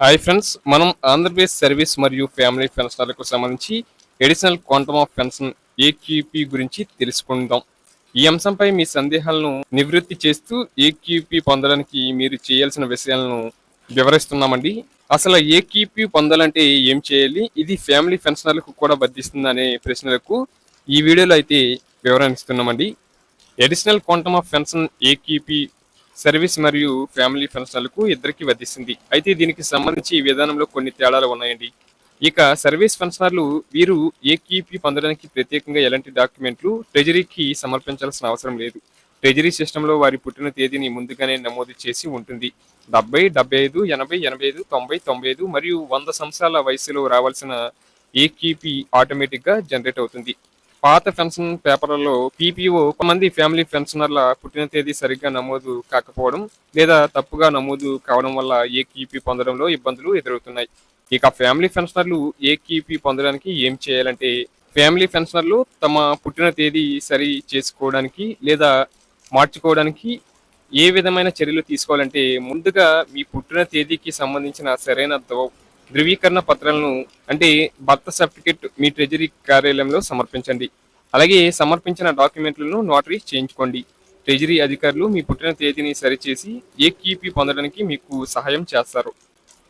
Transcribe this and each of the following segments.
Hi friends మనం Andhra Pradesh service మరియు family పెన్షనర్లకు సంబంధించి additional quantum of pension AQP గురించి తెలుసుకుందాం. ఈ అంశంపై మీ సందేహాలను నివృత్తి చేస్తూ ఏక్యూపీ పొందడానికి మీరు చేయాల్సిన విషయాలను వివరిస్తున్నామండి. అసలు ఏక్యూపీ పొందాలంటే ఏం చేయాలి? ఇది ఫ్యామిలీ పెన్షనర్లకు కూడా వర్తిస్తుంది అనే ప్రశ్నలకు ఈ వీడియోలో అయితే వివరణ ఇస్తున్నామండి. Additional quantum of pension AQP service మరియు ఫ్యామిలీ పెన్షన్లకు ఇద్దరికి వర్తిస్తుంది అయితే దీనికి సంబంధించి ఈ విధానంలో కొన్ని తేడాలు ఉన్నాయండి. ఇక సర్వీస్ పెన్షనర్లు వీరు ఏకీపీ పొందడానికి ప్రత్యేకంగా ఎలాంటి డాక్యుమెంట్లు ట్రెజరీకి సమర్పించాల్సిన అవసరం లేదు. ట్రెజరీ సిస్టంలో వారి పుట్టిన తేదీని ముందుగానే నమోదు చేసి ఉంటుంది. డెబ్బై డెబ్బై ఐదు ఎనభై ఎనభై ఐదు తొంభై తొంభై ఐదు మరియు వంద సంవత్సరాల వయసులో రావాల్సిన ఏకీపీ ఆటోమేటిక్గా జనరేట్ అవుతుంది. పాత పెన్షన్ పేపర్లలో పీపీఓ కొంతమంది ఫ్యామిలీ పెన్షనర్ల పుట్టిన తేదీ సరిగ్గా నమోదు కాకపోవడం లేదా తప్పుగా నమోదు కావడం వల్ల ఏకీపీ పొందడంలో ఇబ్బందులు ఎదురవుతున్నాయి. ఇక ఫ్యామిలీ పెన్షనర్లు ఏకీపీ పొందడానికి ఏం చేయాలంటే ఫ్యామిలీ పెన్షనర్లు తమ పుట్టిన తేదీ సరి చేసుకోవడానికి లేదా మార్చుకోవడానికి ఏ విధమైన చర్యలు తీసుకోవాలంటే ముందుగా మీ పుట్టిన తేదీకి సంబంధించిన సరైన ధృవీకరణ పత్రాలను అంటే భర్త సర్టిఫికెట్ మీ ట్రెజరీ కార్యాలయంలో సమర్పించండి. అలాగే సమర్పించిన డాక్యుమెంట్లను నోటరీ చేయించుకోండి. ట్రెజరీ అధికారులు మీ పుట్టిన తేదీని సరిచేసి ఏ కీపీ పొందడానికి మీకు సహాయం చేస్తారు.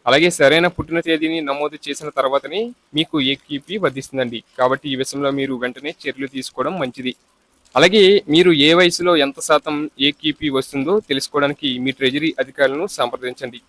అలాగే సరైన పుట్టిన తేదీని నమోదు చేసిన తర్వాతనే మీకు ఏ కీపీ వర్ధిస్తుందండి కాబట్టి ఈ విషయంలో మీరు వెంటనే చర్యలు తీసుకోవడం మంచిది. అలాగే మీరు ఏ వయసులో ఎంత శాతం ఏ కీపీ వస్తుందో తెలుసుకోవడానికి మీ ట్రెజరీ అధికారులను సంప్రదించండి.